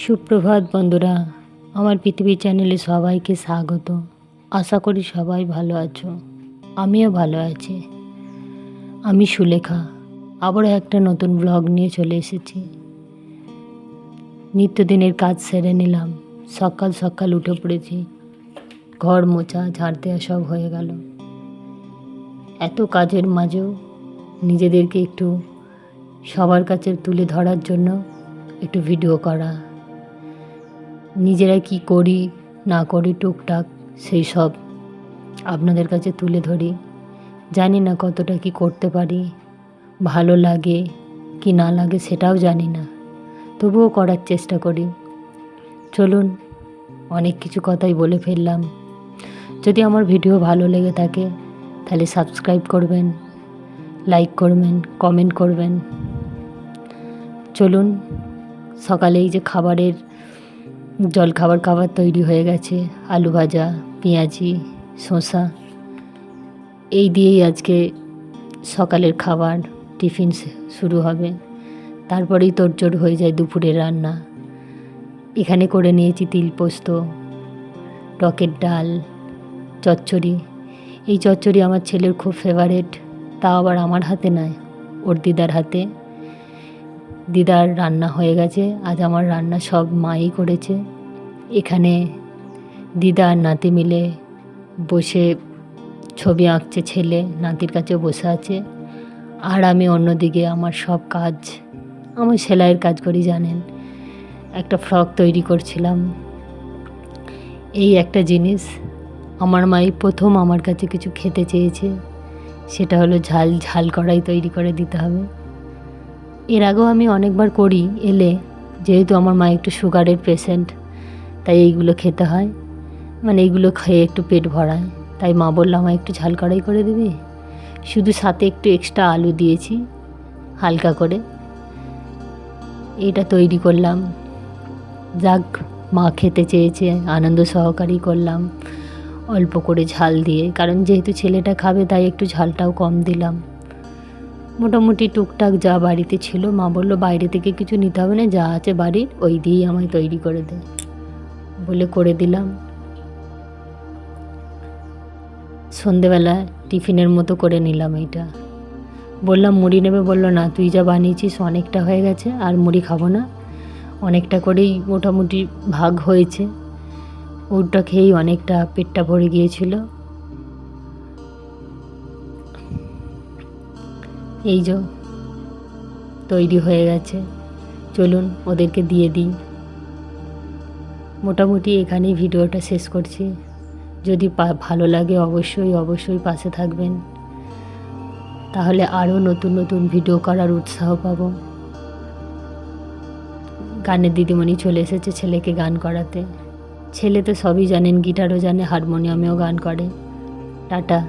সুপ্রভাত বন্ধুরা, আমার পৃথিবী চ্যানেলে সবাইকে স্বাগত। আশা করি সবাই ভালো আছো, আমিও ভালো আছি। আমি সুলেখা, আবারও একটা নতুন ব্লগ নিয়ে চলে এসেছি। নিত্যদিনের কাজ সেরে নিলাম, সকাল সকাল উঠে পড়েছি, ঘর মোছা, ঝাড় দেওয়া সব হয়ে গেল। এত কাজের মাঝেও নিজেদেরকে একটু সবার কাছে তুলে ধরার জন্য একটু ভিডিও করা নিজেরা কি করি, না করি টুকটাক, সেই সব আপনাদের কাছে তুলে ধরি। জানি না কতটা কি করতে পারি, ভালো লাগে কি না লাগে সেটাও জানি না। তবুও করার চেষ্টা করি। চলুন, অনেক কিছু কথাই বলে ফেললাম। যদি আমার ভিডিও ভালো লেগে থাকে, তাহলে সাবস্ক্রাইব করবেন লাইক করবেন কমেন্ট করবেন। চলুন সকালে এই যে খাবারের জল খাবার খাবার তৈরি হয়ে গেছে, আলু ভাজা, পেঁয়াজি, শসা। এই দিয়েই আজকে সকালের খাবার, টিফিন শুরু হবে। তারপরেই তোড়জোড় হয়ে যায় দুপুরের রান্না। এখানে করে নিয়েছি তিল পোস্ত, টকের ডাল, চচ্চড়ি। এই চচ্চড়ি আমার ছেলের খুব ফেভারেট তাও আবার আমার হাতে নয়, ওর দিদার হাতে। দিদার রান্না হয়ে গেছে। আজ আমার রান্না সব মাই করেছে। এখানে দিদা আর নাতি মিলে বসে ছবি আঁকছে ছেলে, নাতির কাছে বসে আছে। আর আমি অন্যদিকে আমার সব কাজ আমার সেলাইয়ের কাজ করি, জানেন। একটা ফ্রক তৈরি করছিলাম। এই একটা জিনিস আমার মাই প্রথম আমার কাছে কিছু খেতে চেয়েছে। সেটা হলো ঝাল ঝাল কড়াই তৈরি করে দিতে হবে। এর আগেও আমি অনেকবার করি এলে, যেহেতু আমার মা একটু সুগারের পেশেন্ট, তাই এইগুলো খেতে হয়। মানে এইগুলো খেয়ে একটু পেট ভরায়। তাই মা বলল, আমায় একটু ঝাল কড়াই করে দিবি? শুধু সাথে একটু এক্সট্রা আলু দিয়েছি, হালকা করে। এটা তৈরি করলাম। যাক, মা খেতে চেয়েছে, আনন্দ সহকারেই করলাম। অল্প করে ঝাল দিয়ে, কারণ যেহেতু ছেলেটা খাবে, তাই একটু ঝালটাও কম দিলাম। মোটামুটি টুকটাক যা বাড়িতে ছিল, মা বলল, বাইরে থেকে কিছু নিতে হবে না, যা আছে বাড়ির, ওই দিয়েই আমায় তৈরি করে দে। বলে করে দিলাম। সন্ধেবেলা টিফিনের মতো করে নিলাম এইটা। বললাম, মুড়ি নেবে, বলল, না, তুই যা বানিয়েছিস, অনেকটা হয়ে গেছে, আর মুড়ি খাব না। অনেকটা করেই মোটামুটি ভাগ হয়েছে। ওটা খেয়েই অনেকটা পেটটা ভরে গিয়েছিল। এই যে, তৈরি হয়ে গেছে। চলুন ওদেরকে দিয়ে দিই। মোটামুটি এখানেই ভিডিওটা শেষ করছি। যদি ভালো লাগে অবশ্যই অবশ্যই পাশে থাকবেন। তাহলে আরও নতুন নতুন ভিডিও করার উৎসাহ পাবো। গানের দিদিমণি চলে এসেছে ছেলেকে গান করাতে। ছেলে তো সবই জানেন, গিটারও জানে, হারমোনিয়ামেও গান করে। টাটা।